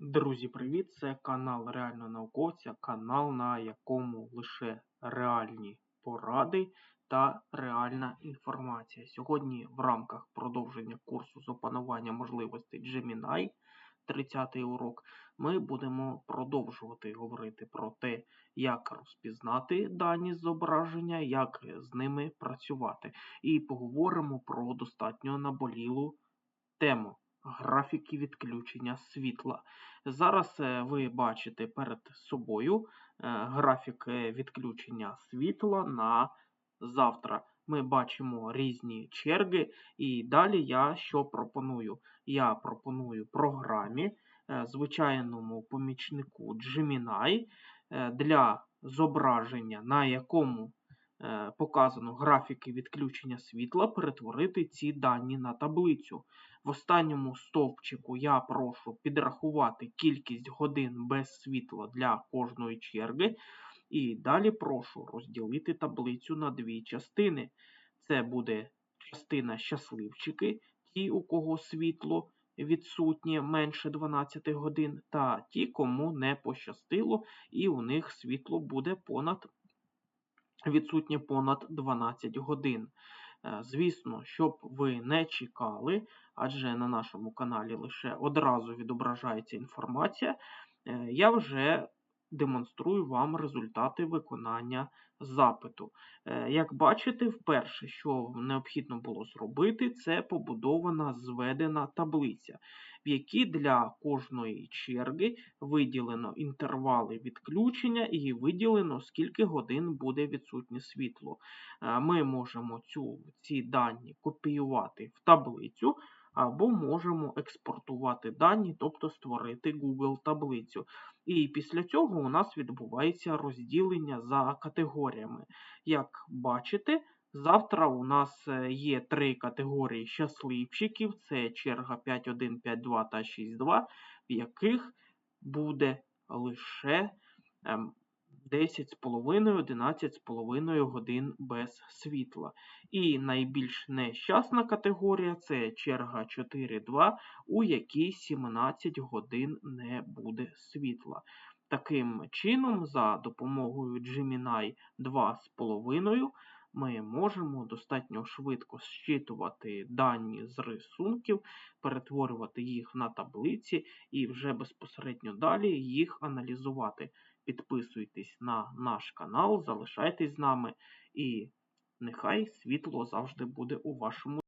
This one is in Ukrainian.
Друзі, привіт! Це канал Реального науковця, канал, на якому лише реальні поради та реальна інформація. Сьогодні в рамках продовження курсу з опанування можливостей Gemini, 30-й урок, ми будемо продовжувати говорити про те, як розпізнати дані зображення, як з ними працювати. І поговоримо про достатньо наболілу тему. Графіки відключення світла. Зараз е, ви бачите перед собою е, графік е, відключення світла на завтра. Ми бачимо різні черги, і далі я що пропоную? Я пропоную програмі, звичайному помічнику Gemini для зображення, на якому показано графіки відключення світла, перетворити ці дані на таблицю. В останньому стовпчику я прошу підрахувати кількість годин без світла для кожної черги. І далі прошу розділити таблицю на дві частини. Це буде частина щасливчики, ті, у кого світло відсутнє менше 12 годин, та ті, кому не пощастило, і у них світло буде понад відсутнє понад 12 годин. Е, звісно, щоб ви не чекали, адже на нашому каналі лише одразу відображається інформація, е, я вже демонструю вам результати виконання запиту. Е, як бачите, вперше, що необхідно було зробити, це побудована зведена таблиця, в якій для кожної черги виділено інтервали відключення і виділено, скільки годин буде відсутнє світло. Е, ми можемо цю, ці дані копіювати в таблицю. Або можемо експортувати дані, тобто створити Google таблицю. І після цього у нас відбувається розділення за категоріями. Як бачите, завтра у нас е, є три категорії щасливчиків: це черга 5.1, 5.2 та 6.2, в яких буде лише ем, 10,5-11,5 годин без світла. І найбільш нещасна категорія це черга 4-2, у якій 17 годин не буде світла. Таким чином, за допомогою Gemini 2,5 ми можемо достатньо швидко зчитувати дані з рисунків, перетворювати їх на таблиці і вже безпосередньо далі їх аналізувати. Підписуйтесь на наш канал, залишайтесь з нами, і нехай світло завжди буде у вашому.